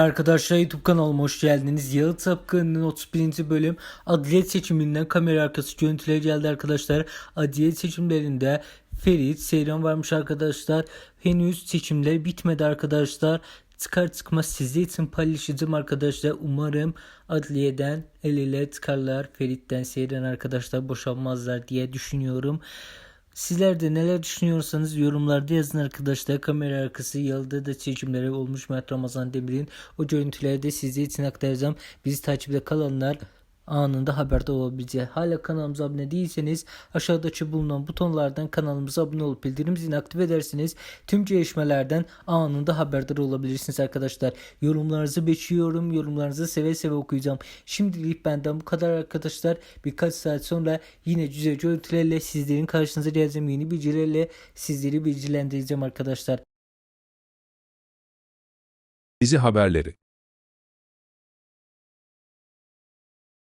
Arkadaşlar YouTube kanalıma hoş geldiniz. Yalı Tapkanı'nın 31. bölüm adliye seçiminden kamera arkası görüntüleri geldi arkadaşlar. Adliye seçimlerinde Ferit, Seyran varmış arkadaşlar. Henüz seçimler bitmedi arkadaşlar. Çıkar çıkmaz sizler için paylaşacağım arkadaşlar. Umarım adliyeden el ele çıkarlar. Ferit'ten Seyran arkadaşlar boşanmazlar diye düşünüyorum. Sizler de neler düşünüyorsanız yorumlarda yazın arkadaşlar. Kamera arkası yalıda da seçimleri olmuş Mert Ramazan Demir'in. O görüntüleri de sizler için aktaracağım. Bizi takipte kalanlar anında haberdar olabileceği. Hala kanalımıza abone değilseniz aşağıdaki bulunan butonlardan kanalımıza abone olup bildirim zilini aktif edersiniz. Tüm gelişmelerden anında haberdar olabilirsiniz arkadaşlar. Yorumlarınızı bekliyorum. Yorumlarınızı seve seve okuyacağım. Şimdilik benden bu kadar arkadaşlar. Birkaç saat sonra yine güzel görüntülerle sizlerin karşınıza geleceğim. Yeni bilgilerle sizleri bilgilendireceğim arkadaşlar. Dizi haberleri